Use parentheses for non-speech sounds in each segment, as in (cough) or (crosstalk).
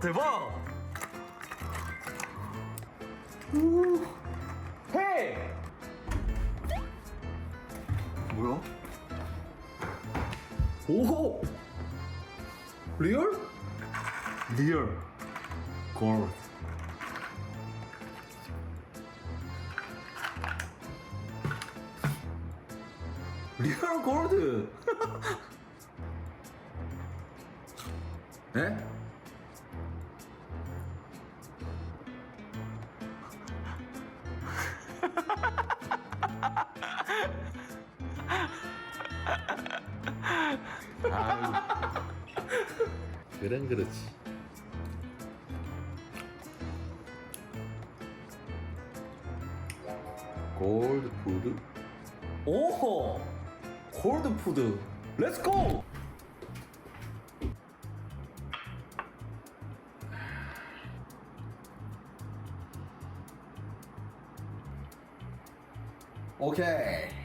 대박! 오, 헤이! 뭐야? 오! 리얼? 리얼 골드 리얼 골드 (laughs) 에? 그런 그렇지. 골드 푸드 오 골드 푸드 렛츠 고 오케이 오케이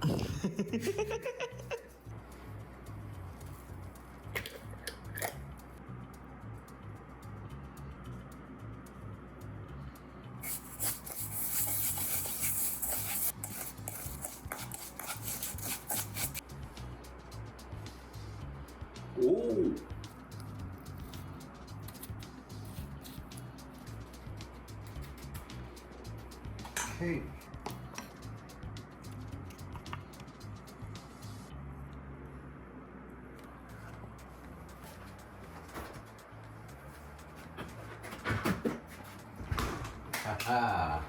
ハハハハ! 아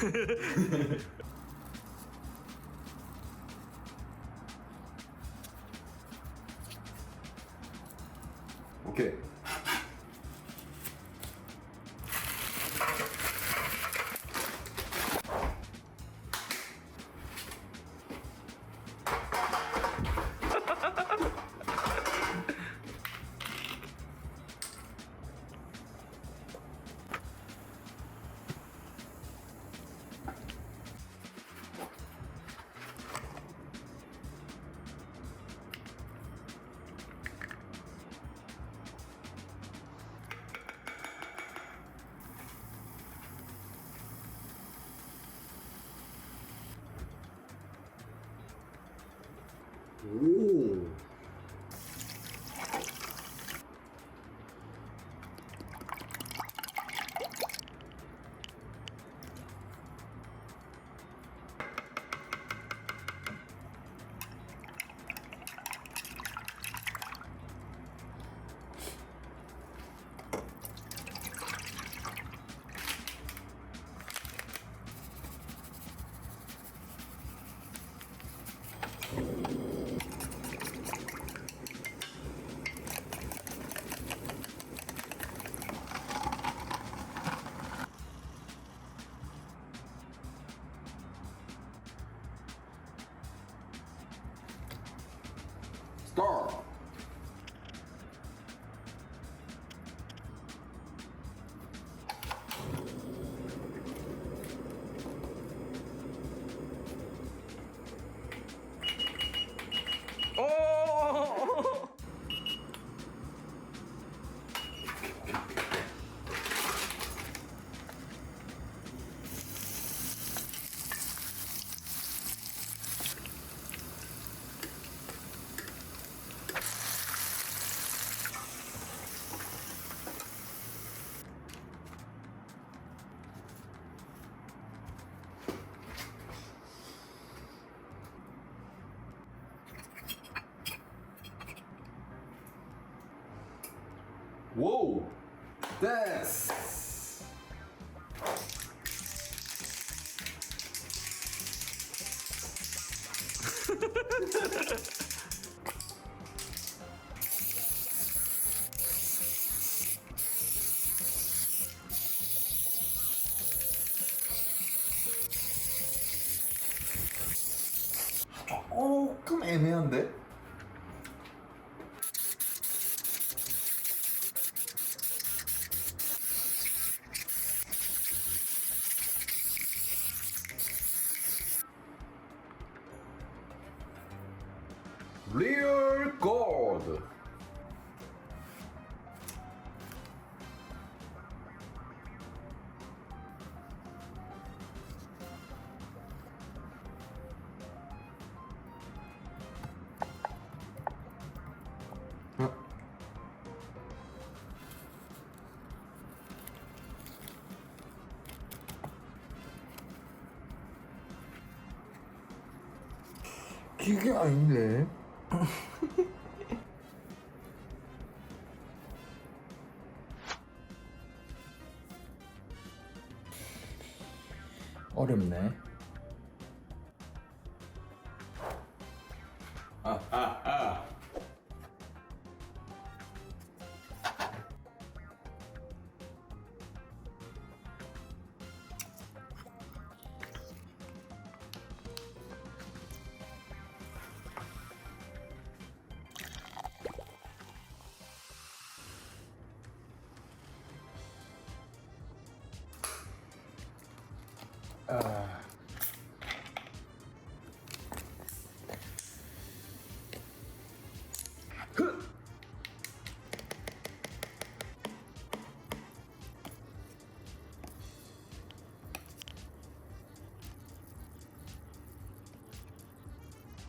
(laughs) 오 됐어. 조금 애매한데? 이게 아닌데.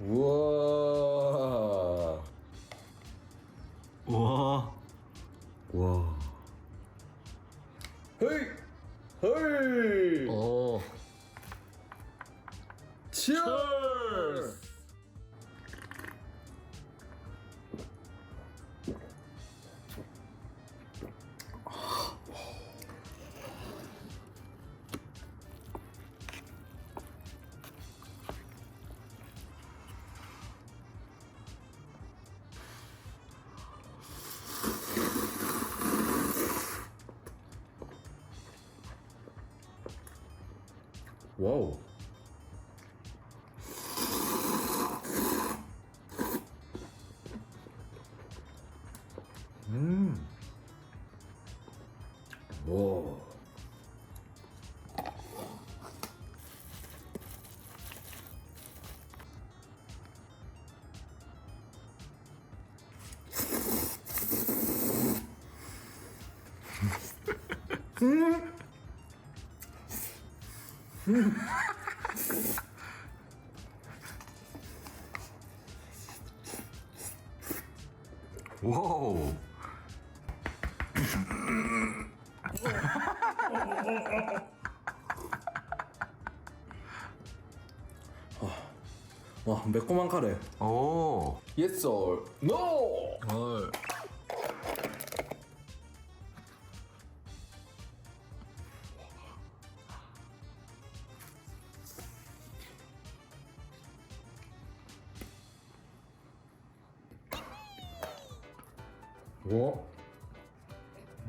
우와. 치얼 와우. 와, 매콤한 카레. 오. Yes or no? 헐. 와.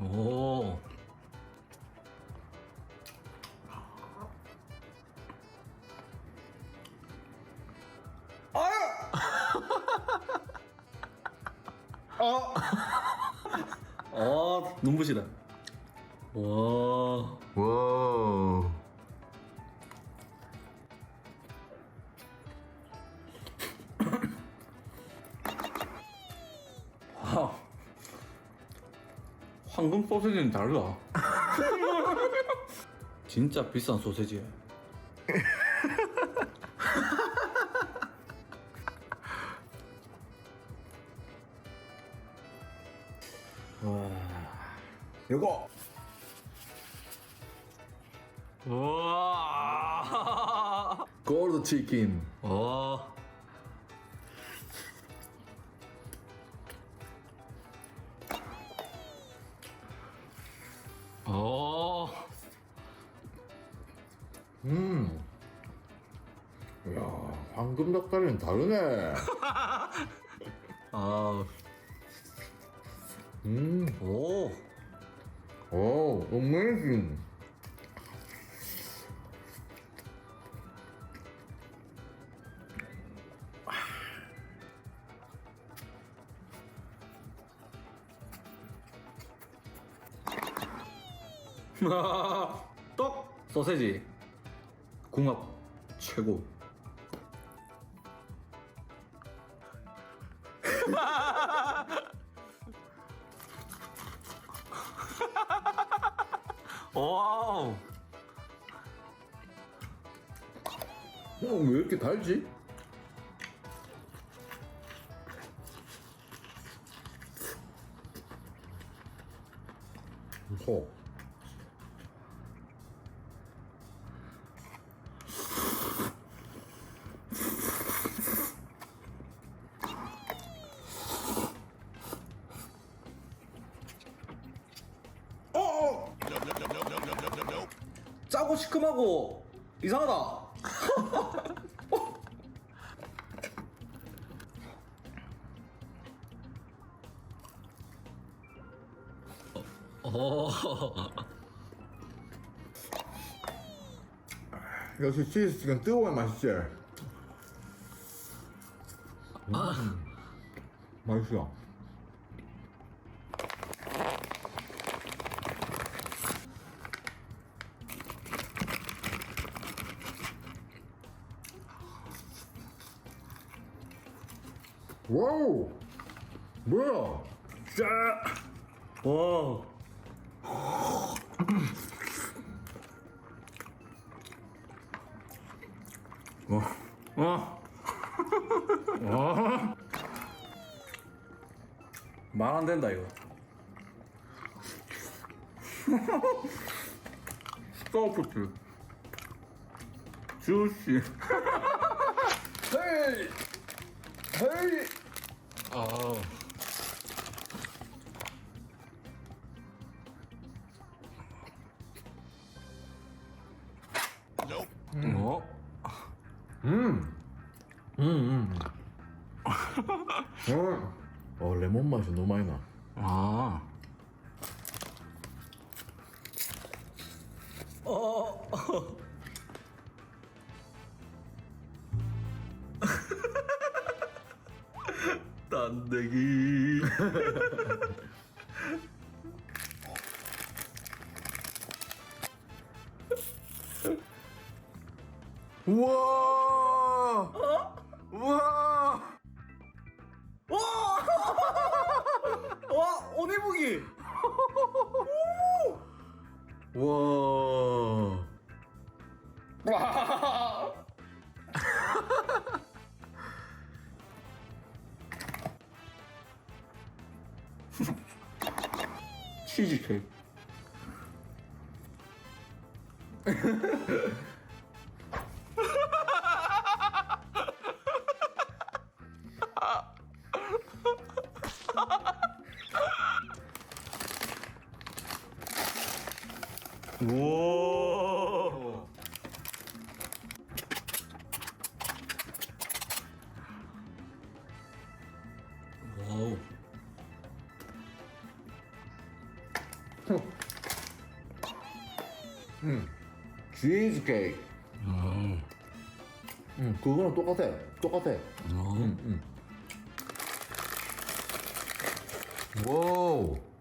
오. 아, (laughs) 눈부시다. 와. 황금 소세지는 달라. (laughs) 진짜 비싼 소세지야. (laughs) 와. 이거. 와. 골드 치킨. 와. 어. 음. 야, 황금 닭다리는 다르네. (laughs) 아, 음, 오. 오, 어메이징. (laughs) 떡 소세지 궁합 최고. (laughs) 와우. 어, 왜 이렇게 달지? 호. 시큼하고 이상하다. 어. (laughs) 역시 치즈 치킨 뜨거워야 맛있지? 음. 맛있어. 와우! 뭐야? 짜. 와. 와. 와. 와. 말 안 된다 이거. 소프트. 주시. 헤이! 헤이! 아. 어? 음. 음, 음. 어. 어, 레몬 맛이 너무 많이 나. 아. 우와! 우와! 와, (laughs) 오네부기. 우와! 치즈 케이크. (laughs) 우와. 와우. 음. 치즈 케이크. 음. 음, 그거랑 똑같아. 똑같아. 음. 음. 와우.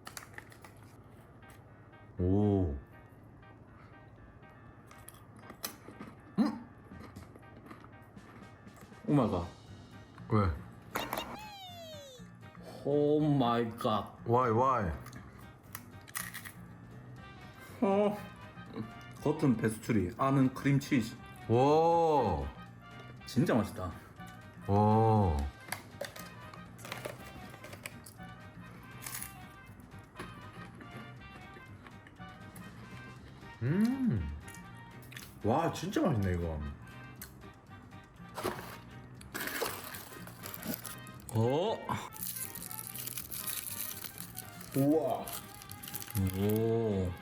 어. 겉은 베스츄리, 안은 크림치즈. 오. 진짜 맛있다. 오. 음. 와, 진짜 맛있네, 이거. 어. 우와. 오.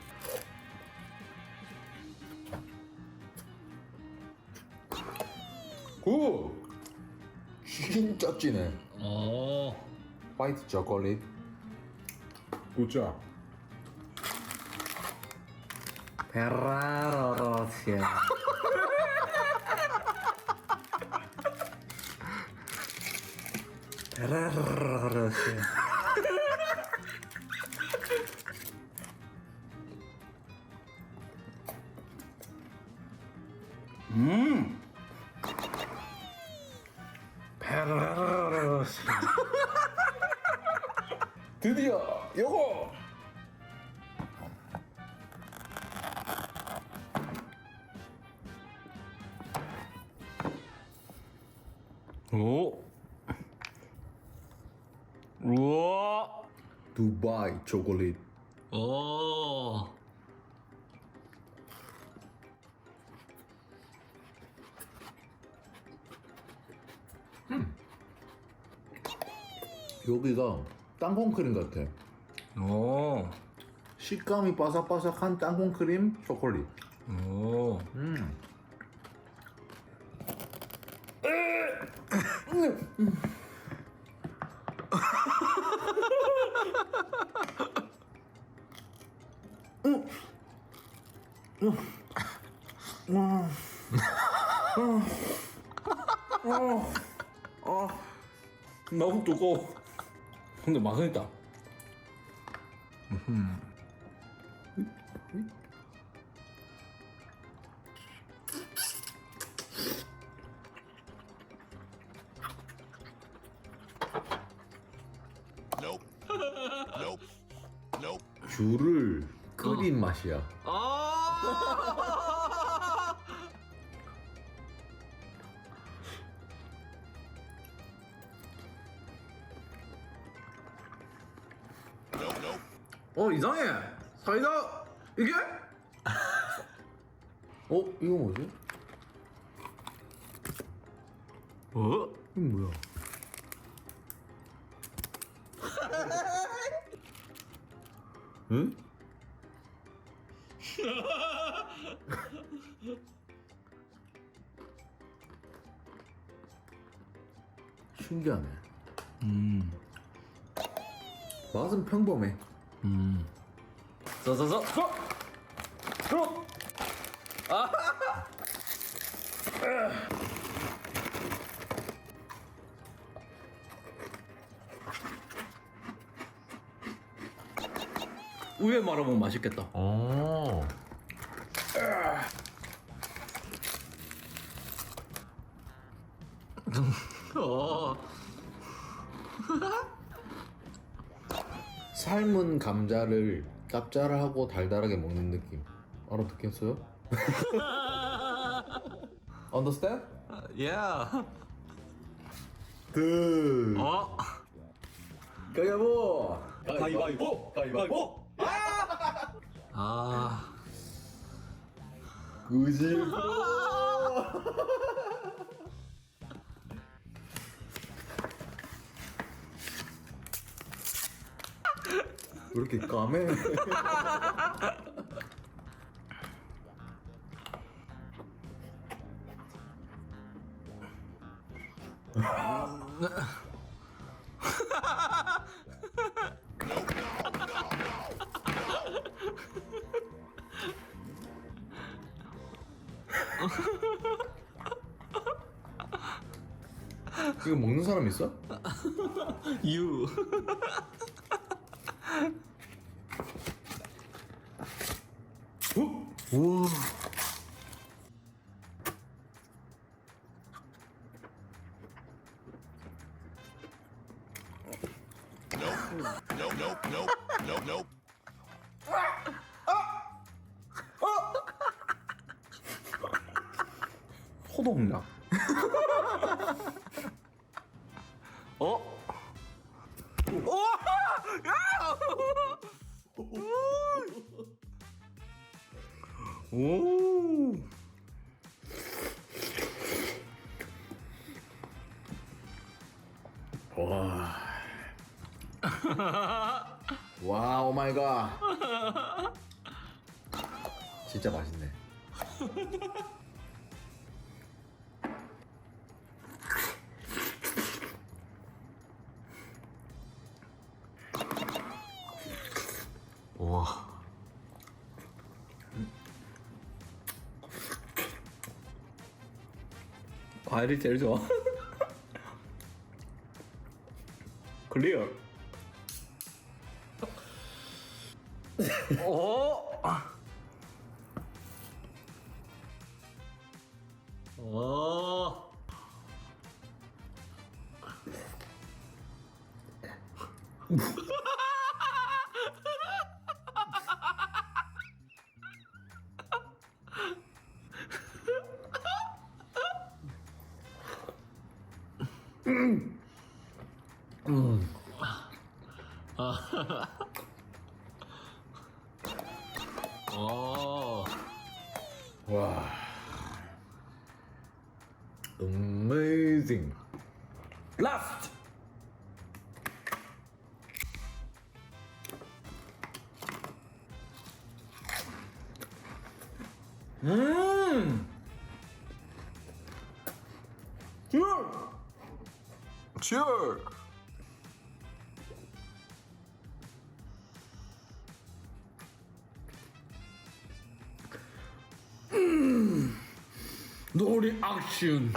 진짜 진해. 어. 화이트 초콜릿. 굿자. 베라로로시아. 베라로로시 우와. 두바이 초콜릿. 오. 여기가 땅콩 크림 같아. 오. 식감이 바삭바삭한 땅콩 크림 초콜릿. 오. 음. 너무 두꺼워. 근데 맛은 있다. 귤을 끓인 맛이야. 아. 어 이상해. 사이다 이게? 어? 이거 뭐지? 어? 이거 뭐야? 응? (laughs) 신기하네. 음. 맛은 평범해. 음. 저저저 저. 저. 우에 말아보면 맛있겠다. 오. 어. (laughs) 삶은 감자를 짭짤하고 달달하게 먹는 느낌. 알아듣겠어요? (laughs) Understand? 야. 드. 어. 가위바위보. 가위바위보. 가위바위보. 아. 그지. 왜 이렇게 까매? (laughs) 이거 먹는 사람 있어? 유. 우와. 호동약. 오. 와. 와, 오 마이 갓. 진짜 맛있네. 와. 과일이 제일 좋아. 클리어. 오. 오. 와. Amazing. 라스트. 음. the auction.